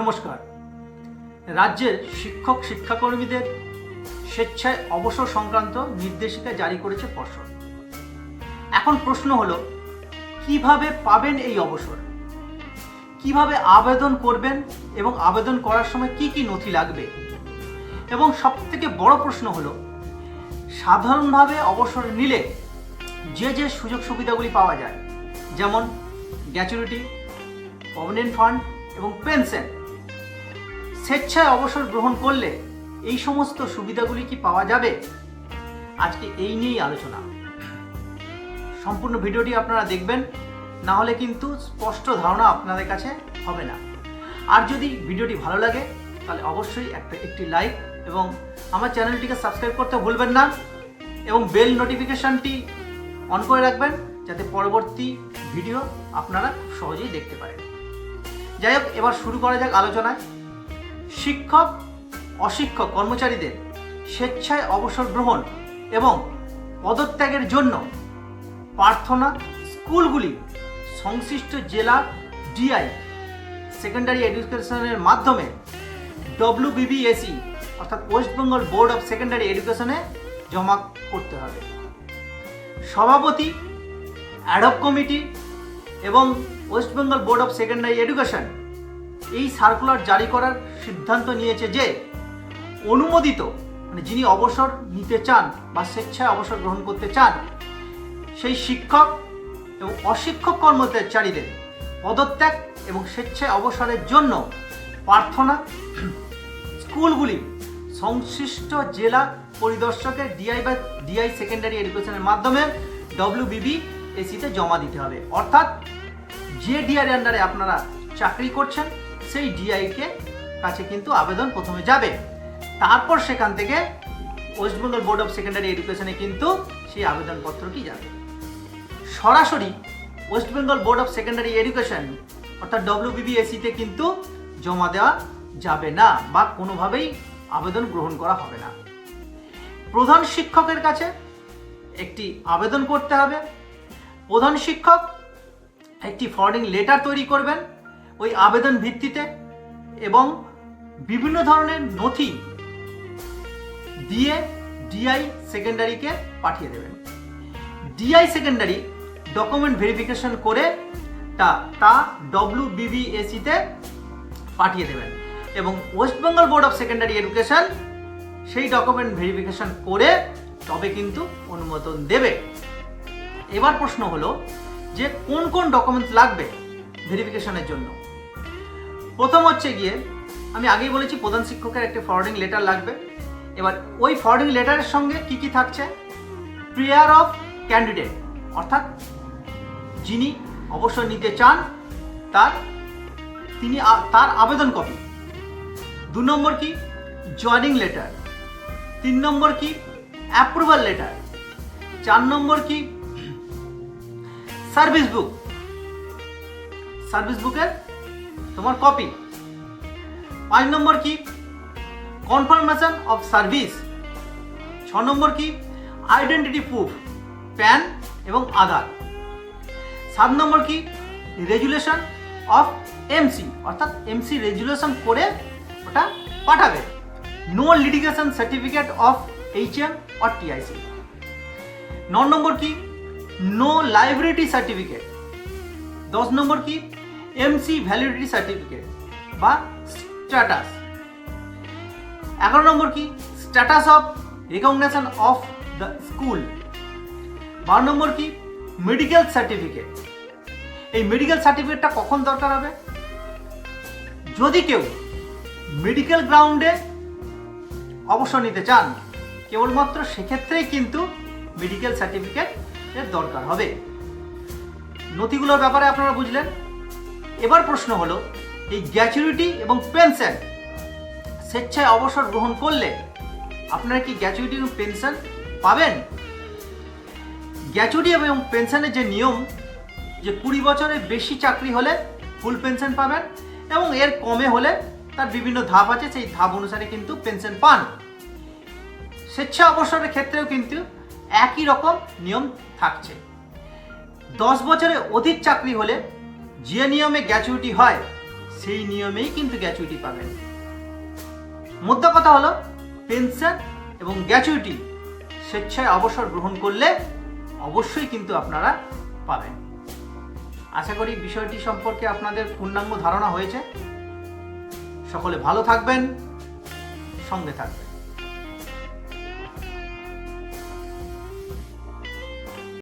নমস্কার। রাজ্যের শিক্ষক, শিক্ষাকর্মীদের স্বেচ্ছায় অবসর সংক্রান্ত নির্দেশিকা জারি করেছে পর্ষদ। এখন প্রশ্ন হলো, কীভাবে পাবেন এই অবসর? কীভাবে আবেদন করবেন এবং আবেদন করার সময় কি কি নথি লাগবে? এবং সবথেকে বড় প্রশ্ন হলো, সাধারণভাবে অবসর নিলে যে যে সুযোগ সুবিধাগুলি পাওয়া যায়, যেমন গ্র্যাচুইটি প্রভিডেন্ট ফান্ড এবং পেনশন স্বেচ্ছায় অবসর গ্রহণ করলে এই সমস্ত সুবিধাগুলি কি পাওয়া যাবে? আজকে এই নিয়েই আলোচনা। সম্পূর্ণ ভিডিওটি আপনারা দেখবেন, না হলে কিন্তু স্পষ্ট ধারণা আপনাদের কাছে হবে না। আর যদি ভিডিওটি ভালো লাগে, তাহলে অবশ্যই একটা, একটি লাইক এবং আমার চ্যানেলটিকে সাবস্ক্রাইব করতে ভুলবেন না এবং বেল নোটিফিকেশনটি অন করে রাখবেন যাতে পরবর্তী ভিডিও আপনারা সহজেই দেখতে পারেন। যাই হোক, এবার শুরু করা যাক আলোচনায়। শিক্ষক, অশিক্ষক, কর্মচারীদের স্বেচ্ছায় অবসর গ্রহণ এবং পদত্যাগের জন্য প্রার্থনা স্কুলগুলি সংশ্লিষ্ট জেলা ডিআই, সেকেন্ডারি এডুকেশনের মাধ্যমে ডব্লিউবিবিএসি অর্থাৎ West Bengal Board of Secondary এডুকেশনে জমা করতে হবে। সভাপতি অ্যাডক কমিটি এবং West Bengal Board of Secondary Education এই সার্কুলার জারি করার সিদ্ধান্ত নিয়েছে যে অনুমোদিত মানে যিনি অবসর নিতে চান বা স্বেচ্ছায় অবসর গ্রহণ করতে চান, সেই শিক্ষক এবং অশিক্ষক কর্মচারীদের পদত্যাগ এবং স্বেচ্ছায় অবসরের জন্য প্রার্থনা স্কুলগুলি সংশ্লিষ্ট জেলা পরিদর্শকের ডিআই বা ডিআই সেকেন্ডারি এডুকেশনের মাধ্যমে ডব্লিউবিবি এসিতে জমা দিতে হবে। অর্থাৎ যে ডিআর আন্ডারে আপনারা চাকরি করছেন সেই ডিআইকে কাছে কিন্তু আবেদন প্রথমে যাবে। তারপর সেখান থেকে West Bengal Board of Secondary এডুকেশনে কিন্তু সেই আবেদনপত্রটি যাবে। সরাসরি West Bengal Board of Secondary Education অর্থাৎ ডব্লিউবিবিএসিতে কিন্তু জমা দেওয়া যাবে না বা কোনোভাবেই আবেদন গ্রহণ করা হবে না। প্রধান শিক্ষকের কাছে একটি আবেদন করতে হবে। প্রধান শিক্ষক একটি ফরওয়ার্ডিং লেটার তৈরি করবেন। ওই আবেদন ভিত্তিতে এবং বিভিন্ন ধরনের নথি দিয়ে ডিআই সেকেন্ডারিকে পাঠিয়ে দেবেন। ডিআই সেকেন্ডারি ডকুমেন্ট ভেরিফিকেশন করে তা তা ডব্লিউ বিবিএসিতে পাঠিয়ে দেবেন এবং West Bengal Board of Secondary Education সেই ডকুমেন্ট ভেরিফিকেশন করে তবে কিন্তু অনুমোদন দেবে। এবার প্রশ্ন হলো যে কোন কোন ডকুমেন্টস লাগবে ভেরিফিকেশনের জন্য? প্রথম হচ্ছে গিয়ে, আমি আগেই বলেছি প্রধান শিক্ষকের একটি ফরওয়ার্ডিং লেটার লাগবে। এবার ওই ফরওয়ার্ডিং লেটারের সঙ্গে কি কি থাকছে? প্রেয়ার অফ ক্যান্ডিডেট অর্থাৎ যিনি অবসর নিতে চান, তার, তিনি তার আবেদন কপি দু নম্বর কি? জয়নিং লেটার তিন নম্বর কি? অ্যাপ্রুভাল লেটার চার নম্বর কি? সার্ভিস বুক সার্ভিস বুকের তোমার কপি পাঁচ নম্বর কি? কনফার্মেশন অফ সার্ভিস ছ নম্বর কি? আইডেন্টিটি প্রুফ প্যান এবং আধার সাত নম্বর কি? রেজুলেশন অফ এমসি অর্থাৎ এমসি রেজুলেশন করে ওটা পাঠাবে। No litigation certificate of H M or TIC ন নম্বর কি? নো লাইব্রেরিটি সার্টিফিকেট দশ নম্বর কি? এমসি ভ্যালিডিটি সার্টিফিকেট বা স্ট্যাটাস এগারো নম্বর কি? Status of recognition of the school বারো নম্বর কি? মেডিকেল সার্টিফিকেট এই মেডিকেল সার্টিফিকেটটা কখন দরকার হবে? যদি কেউ মেডিকেল গ্রাউন্ডে অবসর নিতে চান, কেবলমাত্র সেক্ষেত্রেই কিন্তু মেডিকেল সার্টিফিকেট এর দরকার হবে। নথিগুলোর ব্যাপারে আপনারা বুঝলেন? এবার প্রশ্ন হলো, এই গ্র্যাচুইটি এবং পেনশন স্বেচ্ছায় অবসর গ্রহণ করলে আপনারা কি গ্র্যাচুইটি এবং পেনশন পাবেন? গ্র্যাচুইটি এবং পেনশনের যে নিয়ম, যে কুড়ি বছরের বেশি চাকরি হলে ফুল পেনশন পাবেন এবং এর কমে হলে তার বিভিন্ন ধাপ আছে, সেই ধাপ অনুসারে কিন্তু পেনশন পান। স্বেচ্ছা অবসরের ক্ষেত্রেও কিন্তু একই রকম নিয়ম থাকছে। দশ বছরের অধিক চাকরি হলে যে নিয়মে গ্র্যাচুইটি হয়, সেই নিয়মেই কিন্তু গ্র্যাচুইটি পাবেন। মুদ্রা কথা হলো পেনশন এবং গ্র্যাচুইটি স্বেচ্ছায় অবসর গ্রহণ করলে অবশ্যই কিন্তু আপনারা পাবেন। আশা করি বিষয়টি সম্পর্কে আপনাদের পূর্ণাঙ্গ ধারণা হয়েছে। সকলে ভালো থাকবেন, সঙ্গে থাকবেন।